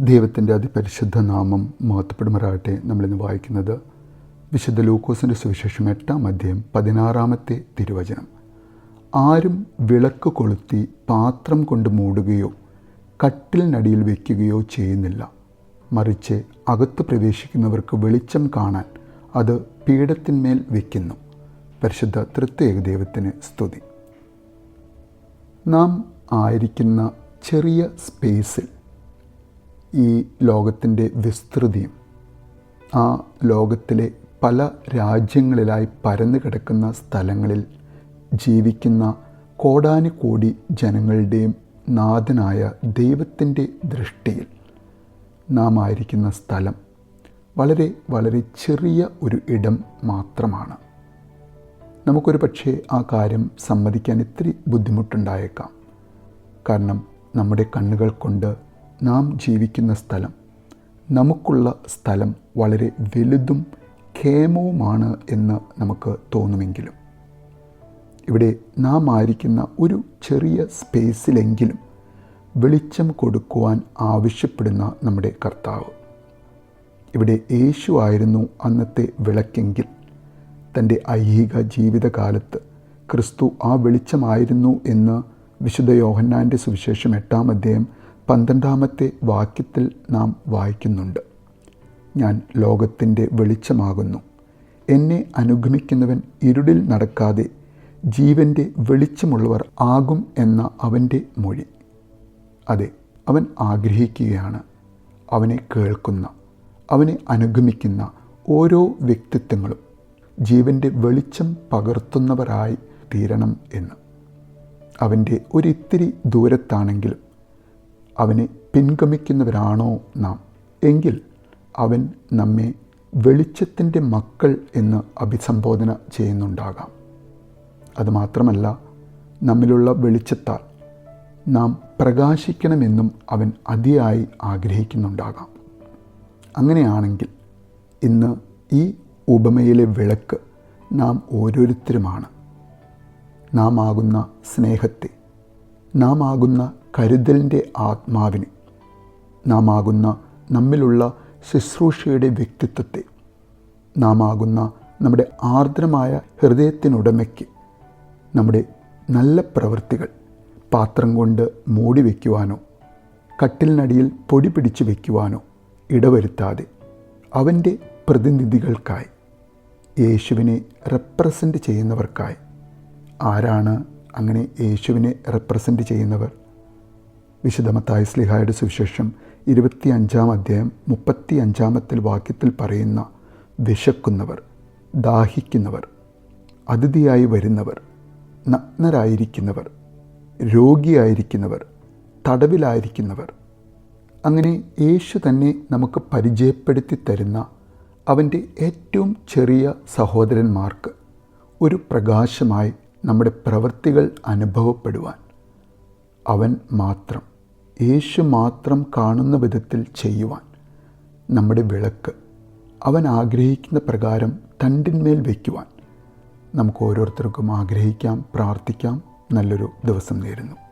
ദൈവത്തിന്റെ അതിപരിശുദ്ധ നാമം മഹത്വപ്പെടുമാറാകട്ടെ. നമ്മളിന്ന് വായിക്കുന്നത് വിശുദ്ധ ലൂക്കോസിന്റെ സുവിശേഷം എട്ടാം അധ്യയം പതിനാറാമത്തെ തിരുവചനം. ആരും വിളക്ക് കൊളുത്തി പാത്രം കൊണ്ട് മൂടുകയോ കട്ടിലിനടിയിൽ വയ്ക്കുകയോ ചെയ്യുന്നില്ല. മറിച്ച് അകത്ത് പ്രവേശിക്കുന്നവർക്ക് വെളിച്ചം കാണാൻ അത് പീഠത്തിന്മേൽ വയ്ക്കുന്നു പരിശുദ്ധ തൃത്യേക ദൈവത്തിന് സ്തുതി. നാം ആയിരിക്കുന്ന ചെറിയ സ്പേസിൽ ഈ ലോകത്തിന്റെ വിസ്തൃതിയും ആ ലോകത്തിലെ പല രാജ്യങ്ങളിലായി പരന്നു കിടക്കുന്ന സ്ഥലങ്ങളിൽ ജീവിക്കുന്ന കോടാനുകോടി ജനങ്ങളുടെയും നാഥനായ ദൈവത്തിന്റെ ദൃഷ്ടിയിൽ നാം ആയിരിക്കുന്ന സ്ഥലം വളരെ വളരെ ചെറിയ ഒരു ഇടം മാത്രമാണ്. നമുക്കൊരു പക്ഷേ ആ കാര്യം സമ്മതിക്കാൻ ഇത്തിരി ബുദ്ധിമുട്ടുണ്ടായേക്കാം. കാരണം നമ്മുടെ കണ്ണുകൾ കൊണ്ട് നാം ജീവിക്കുന്ന സ്ഥലം. നമുക്കുള്ള സ്ഥലം വളരെ വലുതും ഖേമവുമാണ് എന്ന് നമുക്ക് തോന്നുമെങ്കിലും. ഇവിടെ നാം ആയിരിക്കുന്ന ഒരു ചെറിയ സ്പേസിലെങ്കിലും വെളിച്ചം കൊടുക്കുവാൻ ആവശ്യപ്പെടുന്ന നമ്മുടെ കർത്താവ്. ഇവിടെ യേശു ആയിരുന്നു അന്നത്തെ വിളക്കെങ്കിൽ. തന്റെ ഐഹിക ജീവിതകാലത്ത് ക്രിസ്തു ആ വെളിച്ചമായിരുന്നു എന്ന് വിശുദ്ധ യോഹന്നാന്റെ സുവിശേഷം എട്ടാം അധ്യായം പന്ത്രണ്ടാമത്തെ വാക്യത്തിൽ നാം വായിക്കുന്നുണ്ട്. ഞാൻ ലോകത്തിന്റെ വെളിച്ചമാകുന്നു. എന്നെ അനുഗമിക്കുന്നവൻ ഇരുളിൽ നടക്കാതെ ജീവന്റെ വെളിച്ചമുള്ളവർ ആകും എന്ന അവന്റെ മൊഴി. അതെ അവൻ ആഗ്രഹിക്കുകയാണ്. അവനെ കേൾക്കുന്ന അവനെ അനുഗമിക്കുന്ന ഓരോ വ്യക്തിത്വങ്ങളും ജീവന്റെ വെളിച്ചം പകർത്തുന്നവരായി തീരണം എന്ന്. അവന്റെ ഒരിത്തിരി ദൂരത്താണെങ്കിലും അവനെ പിൻഗമിക്കുന്നവരാണോ നാം? എങ്കിൽ അവൻ നമ്മെ വെളിച്ചത്തിന്റെ മക്കൾ എന്ന് അഭിസംബോധന ചെയ്യുന്നുണ്ടാകാം. അതുമാത്രമല്ല നമ്മിലുള്ള വെളിച്ചത്താൽ നാം പ്രകാശിക്കണമെന്നും അവൻ അതിയായി ആഗ്രഹിക്കുന്നുണ്ടാകാം. അങ്ങനെയാണെങ്കിൽ ഇന്ന് ഈ ഉപമയിലെ വിളക്ക് നാം ഓരോരുത്തരുമാണ്. നാം ആകുന്ന സ്നേഹത്തെ നാം ആകുന്ന കരുതലിന്റെ ആത്മാവിന് നാം ആകുന്ന നമ്മിലുള്ള ശുശ്രൂഷയുടെ വ്യക്തിത്വത്തെ നാം ആകുന്ന നമ്മുടെ ആർദ്രമായ ഹൃദയത്തിനുടമയ്ക്ക് നമ്മുടെ നല്ല പ്രവൃത്തികൾ പാത്രം കൊണ്ട് മൂടി വയ്ക്കുവാനോ കട്ടിലിനടിയിൽ പൊടി പിടിച്ച് വയ്ക്കുവാനോ ഇടവരുത്താതെ അവന്റെ പ്രതിനിധികൾക്കായി യേശുവിനെ റെപ്രസെന്റ് ചെയ്യുന്നവർക്കായി. ആരാണ് അങ്ങനെ യേശുവിനെ റെപ്രസെന്റ് ചെയ്യുന്നവർ? വിശുദ്ധമത്തായ സ്ലിഹായുടെ സുവിശേഷം ഇരുപത്തി അഞ്ചാം അധ്യായം മുപ്പത്തി അഞ്ചാമത്തിൽ വാക്യത്തിൽ പറയുന്ന വിശക്കുന്നവർ ദാഹിക്കുന്നവർ അതിഥിയായി വരുന്നവർ നഗ്നരായിരിക്കുന്നവർ രോഗിയായിരിക്കുന്നവർ തടവിലായിരിക്കുന്നവർ. അങ്ങനെ യേശു തന്നെ നമുക്ക് പരിചയപ്പെടുത്തി തരുന്ന അവന്റെ ഏറ്റവും ചെറിയ സഹോദരന്മാർക്ക് ഒരു പ്രകാശമായി നമ്മുടെ പ്രവൃത്തികൾ അനുഭവപ്പെടുവാൻ അവൻ മാത്രം. യേശു മാത്രം കാണുന്ന വിധത്തിൽ ചെയ്യുവാൻ നമ്മുടെ വിളക്ക് അവൻ ആഗ്രഹിക്കുന്ന പ്രകാരം തണ്ടിന്മേൽ വയ്ക്കുവാൻ നമുക്ക് ഓരോരുത്തർക്കും ആഗ്രഹിക്കാം പ്രാർത്ഥിക്കാം. നല്ലൊരു ദിവസം നേരുന്നു.